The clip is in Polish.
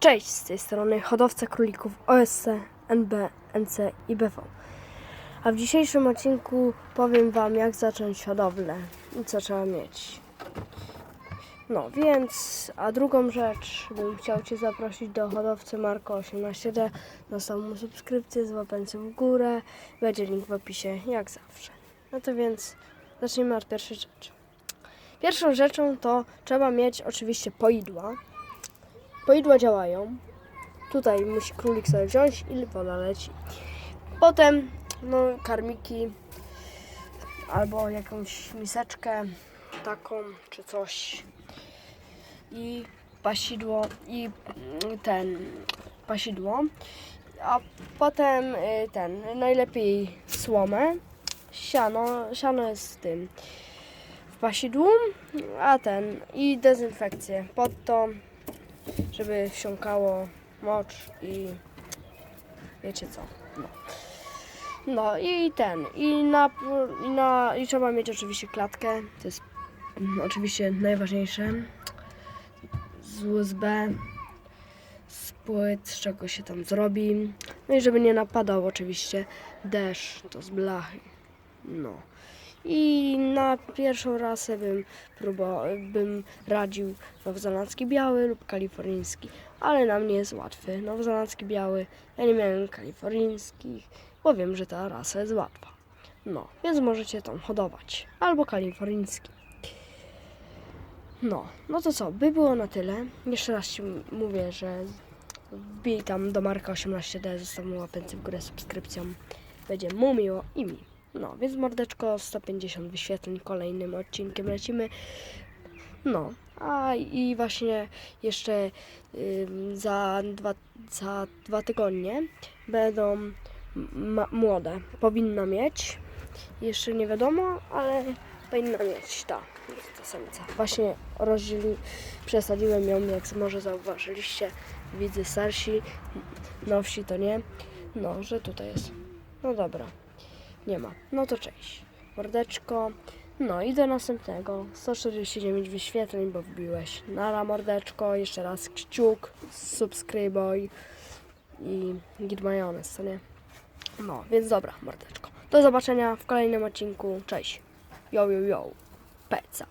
Cześć, z tej strony hodowca królików OSC, NB, NC i BV. A w dzisiejszym odcinku powiem Wam, jak zacząć hodowlę i co trzeba mieć. No więc, a drugą rzecz, bym chciał Cię zaprosić do hodowcy Marko 18D. Dostał mu subskrypcję z łapencem w górę. Będzie link w opisie, jak zawsze. No to więc, zacznijmy od pierwszej rzeczy. Pierwszą rzeczą to trzeba mieć oczywiście poidła. Poidła działają. Tutaj musi królik sobie wziąć i woda leci. Potem no, karmiki albo jakąś miseczkę taką czy coś. I pasidło i mm, ten pasidło. A potem y, ten najlepiej słomę. Siano, siano jest z tym w pasidłu. A ten i dezynfekcję. Pod to żeby wsiąkało mocz i wiecie co. No, no i ten. I na, i na i trzeba mieć oczywiście klatkę. To jest mm, oczywiście najważniejsze. Z USB, z płyt, z czego się tam zrobi. No i żeby nie napadał oczywiście deszcz, to z blachy. No. I na pierwszą rasę bym próbował, bym radził nowozelandzki biały lub kalifornijski, ale na mnie jest łatwy nowozelandzki biały. Ja nie miałem kalifornijskich, bo wiem, że ta rasa jest łatwa. No, więc możecie tą hodować. Albo kalifornijski. No, no to co, by było na tyle. Jeszcze raz Ci mówię, że wbij tam do Marka 18D, zostaw mu łapencję w górę subskrypcją. Będzie mu miło i mi. No, więc mordeczko 150 wyświetleń kolejnym odcinkiem lecimy. No, a i właśnie jeszcze ym, za, dwa, za dwa tygodnie będą młode. Powinna mieć. Jeszcze nie wiadomo, ale powinna mieć, ta, ta samica. Właśnie rozdzieli, przesadziłem ją, jak może zauważyliście. Widzę starsi, nowsi to nie. No, że tutaj jest. No dobra. Nie ma. No to cześć. Mordeczko. No i do następnego. 149 wyświetleń, bo wbiłeś. Nara mordeczko. Jeszcze raz kciuk. Subskrybuj. I git majonez, co nie? No, więc dobra, mordeczko. Do zobaczenia w kolejnym odcinku. Cześć. Yo, yo, yo. Pecar.